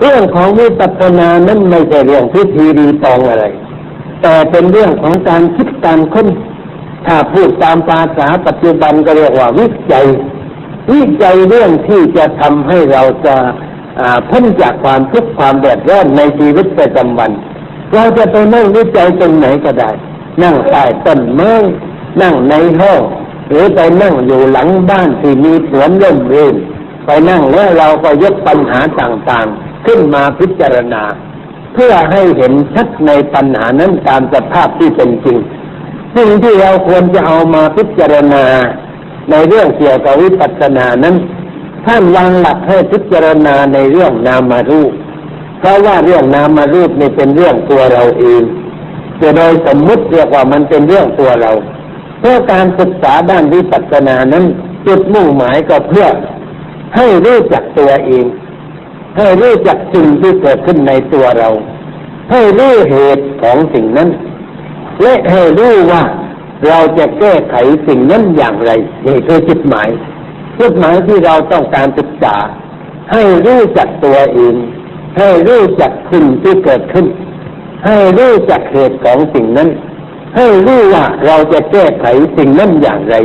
เรื่องของวิปัสสนานั้นไม่ใช่เรื่องพิธีรีตองอะไร แต่เป็นเรื่องของการคิดการค้น ถ้าพูดตามภาษาปัจจุบันก็เรียกว่าวิจัย วิจัยเรื่องที่จะทำให้เราจะพ้นจากความทุกข์ความแดดร้อนในชีวิตประจำวัน เราจะไปนั่งวิจัยตรงไหนก็ได้ นั่งใต้ต้นไม้นั่งในห้องหรือไปนั่งอยู่หลังบ้านที่มีสวนร่มรื่นไปนั่งแล้วเราก็ยกปัญหาต่างๆ ขึ้นมาพิจารณา เพื่อให้เห็นชัดในปัญหานั้นตามสภาพที่เป็นจริงสิ่งที่เราควรจะเอามาพิจารณา ในเรื่องเกี่ยวกับวิปัสสนานั้น ท่านวางหลักให้พิจารณาในเรื่องนามารูป เพราะว่าเรื่องนามารูปนี่เป็นเรื่องตัวเราเองจะโดยสมมุติเรียกว่ามันเป็นเรื่องตัวเรา เพื่อการศึกษาด้านวิปัสสนานั้นจุดมุ่งหมายก็เพื่อให้รู้จักตัวเอง ให้รู้จักสิ่งที่เกิดขึ้นในตัวเรา ให้รู้เหตุของสิ่งนั้น และให้รู้ว่าเราจะแก้ไขสิ่งนั้นอย่างไรนี่คือจุดหมายจุดหมายที่เราต้องการศึกษา ให้รู้จักตัวเอง ให้รู้จักสิ่งที่เกิดขึ้น ให้รู้จักเหตุของสิ่งนั้น ให้รู้ว่าเราจะแก้ไขสิ่งนั้นอย่างไร